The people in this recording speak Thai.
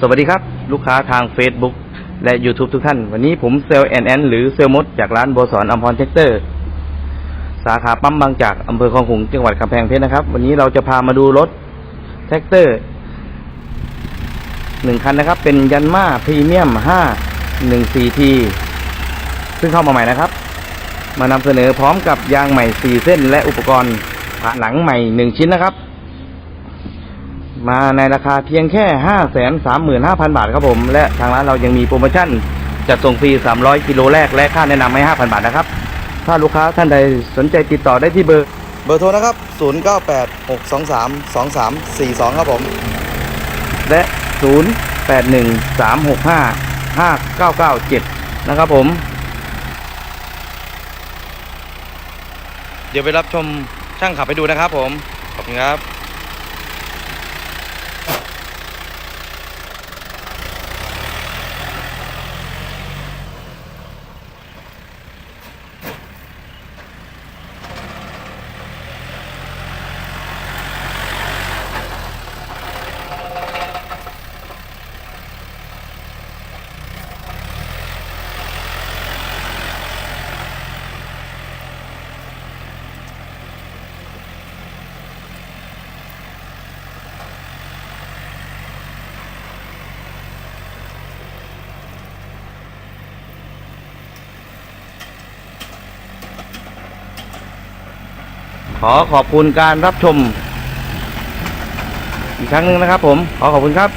สวัสดีครับ ลูกค้าทาง Facebook และ YouTube ทุกท่าน วันนี้ผมเซลแอนแอนหรือเซลมดจากร้านโบสอนอัมพรเทคเตอร์ สาขาปั๊มบางจากอำเภอคลองขุงจังหวัดกำแพงเพชรนะครับ วันนี้เราจะพามาดูรถแท็กเตอร์หนึ่งคันนะครับ เป็นยันมาพรีเมียมห้าหนึ่งสี่ทีซึ่งเข้ามาใหม่นะครับ มานำเสนอพร้อมกับยางใหม่สี่เส้น และอุปกรณ์ผาหนังใหม่หนึ่งชิ้นนะครับ มาในราคาเพียงแค่ห้าแสนสามหมื่นห้าพันบาทครับผม และทางร้านเรายังมีโปรโมชั่นจัดส่งฟรีสามร้อยกิโลแรก และค่าแนะนำให้ห้าพันบาทนะครับ ถ้าลูกค้าท่านใดสนใจติดต่อได้ที่เบอร์ เบอร์โทรนะครับ 0 9 8 6 2 3 2 3 4 2 ครับผม และ 0 8 1 3 6 5 5 9 9 7 นะครับผม เดี๋ยวไปรับชมช่างขับไปดูนะครับผม ขอบคุณครับ อขอบคุณการรับชม อีกครั้งหนึ่งนะครับผม ขอขอบคุณครับ